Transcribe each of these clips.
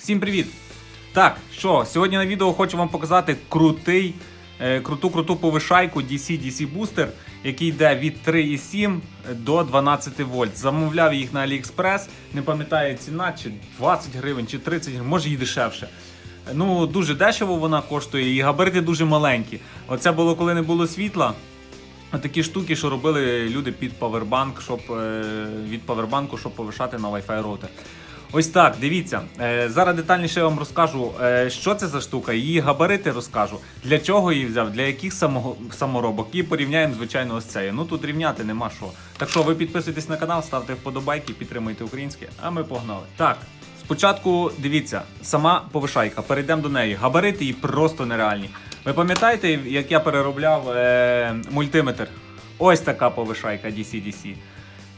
Всім привіт! Так, що, сьогодні на відео хочу вам показати крутий, е, круту круту повишайку DC DC Booster, який йде від 3,7 до 12 вольт. Замовляв їх на AliExpress, не пам'ятаю ціна, чи 20 гривень, чи 30 гривень, може і дешевше. Ну, дуже дешево вона коштує, і габарити дуже маленькі. Оце було коли не було світла. Такі штуки, що робили люди під павербанк, щоб е, від павербанку, щоб повишати на Wi-Fi роутер. Ось так, дивіться. Е, зараз детальніше вам розкажу, е, що це за штука, її габарити розкажу, для чого її взяв, для яких само, саморобок. І порівняємо, звичайно, ось цією. Ну тут рівняти нема що. Так що ви підписуйтесь на канал, ставте вподобайки, підтримуйте українське, а ми погнали. Так. Спочатку дивіться, сама повишайка, перейдемо до неї. Габарити її просто нереальні. Ви пам'ятаєте, як я переробляв е, мультиметр? Ось така повишайка DC-DC.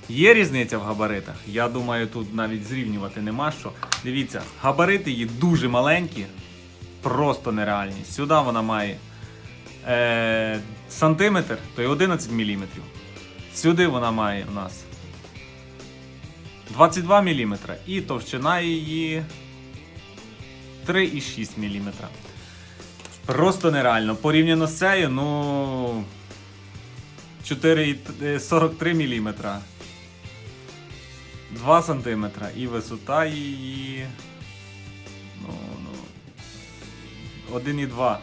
Є різниця в габаритах. Я думаю, тут навіть зрівнювати нема що. Дивіться, габарити її дуже маленькі, просто нереальні. Сюди вона має е, сантиметр, то й 11 мм. Сюди вона має у нас 22 мм і товщина її 3,6 мм. Просто нереально. Порівняно з цією, ну. 4,43 мм. 2 см. І висота її. Ну, ну. 1,2.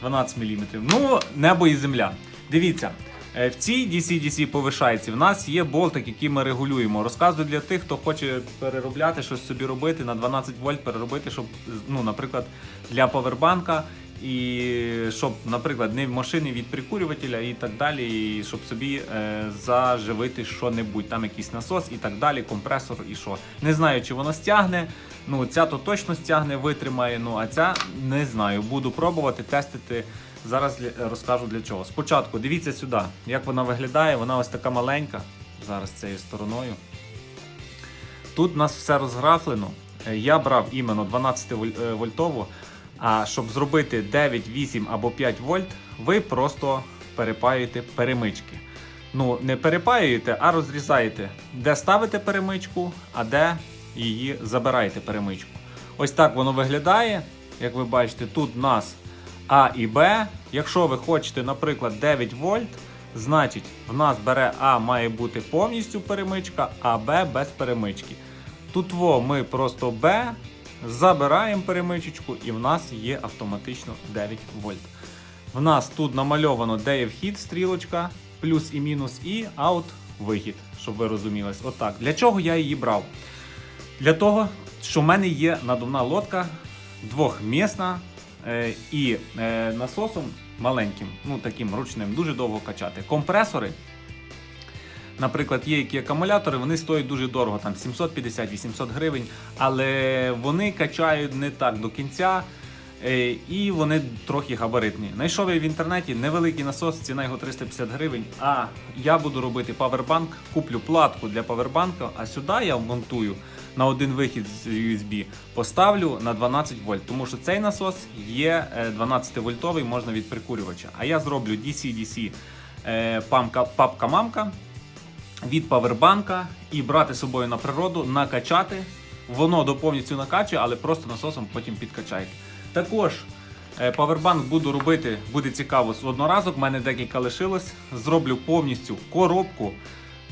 12 мм. Ну, небо і земля. Дивіться. е, В цій DC-DC повишайці в нас є болтик, який ми регулюємо. Розказую для тих, хто хоче переробляти щось собі робити на 12 вольт, переробити, щоб, ну, наприклад, для павербанка. І щоб, наприклад, не в машини від прикурювателя і так далі, і щоб собі е, заживити що-небудь, там якийсь насос і так далі, компресор і що. Не знаю, чи воно стягне. Ну, ця то точно стягне, витримає. Ну а ця не знаю. Буду пробувати, тестити. Зараз розкажу для чого. Спочатку дивіться сюди, як вона виглядає. Вона ось така маленька. Зараз цією стороною. Тут у нас все розграфлено. Е, Я брав іменно 12 воль- е, вольтову. А щоб зробити 9, 8 або 5 вольт, ви просто перепаюєте перемички. Ну, не перепаюєте, а розрізаєте, де ставите перемичку, а де її забираєте перемичку. Ось так воно виглядає. Як ви бачите, тут у нас А і Б. Якщо ви хочете, наприклад, 9 вольт, значить в нас бере А має бути повністю перемичка, а Б без перемички. Тут во ми просто Б забираємо перемичечку, і в нас є автоматично 9 вольт. В нас тут намальовано, де є вхід, стрілочка, плюс і мінус, і аут вихід, щоб ви розумілись. Отак. Для чого я її брав? Для того, що в мене є надувна лодка двохмісна е, і е, насосом маленьким, ну таким ручним, дуже довго качати. Компресори. Наприклад, є які акумулятори, вони стоять дуже дорого, там 750-800 гривень, але вони качають не так до кінця. е, І вони трохи габаритні. Знайшов я в інтернеті невеликий насос, ціна його 350 гривень. А я буду робити павербанк, куплю платку для павербанка, а сюди я монтую на один вихід з USB, поставлю на 12 вольт, тому що цей насос є 12 вольтовий, можна від прикурювача. А я зроблю DC-DC е, папка-мамка від павербанка і брати з собою на природу, накачати. Воно до повністю накачує, але просто насосом потім підкачайте. Також е, павербанк буду робити, буде цікаво з одноразок. У мене декілька лишилось. Зроблю повністю коробку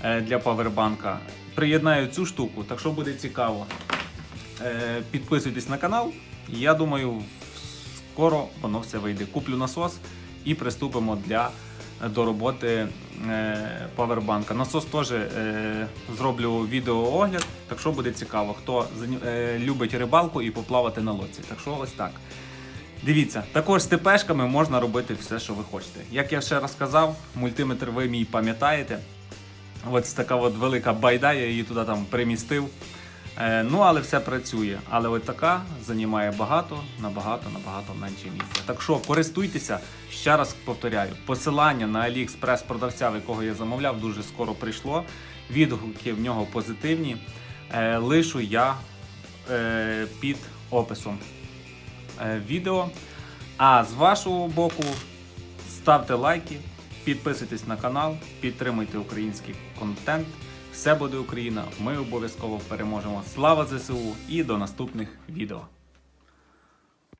е, для павербанка. Приєднаю цю штуку, так що буде цікаво. Е, Підписуйтесь на канал. Я думаю, скоро воно все вийде. Куплю насос і приступимо для до роботи е, павербанка. Насос теж е, зроблю відеоогляд, так що буде цікаво, хто е, любить рибалку і поплавати на лодці. Так що ось так. Дивіться, також з ТПшками можна робити все, що ви хочете. Як я ще раз сказав, мультиметр ви мій пам'ятаєте. Ось така от велика байда, я її туди там примістив. Е, ну, але все працює. Але от така займає багато, набагато, набагато менше місця. Так що користуйтеся, ще раз повторяю, посилання на AliExpress продавця, в якого я замовляв, дуже скоро прийшло. Відгуки в нього позитивні. Е, лишу я е, під описом відео. А з вашого боку ставте лайки, підписуйтесь на канал, підтримуйте український контент, Все буде Україна. Ми обов'язково переможемо. Слава ЗСУ і до наступних відео.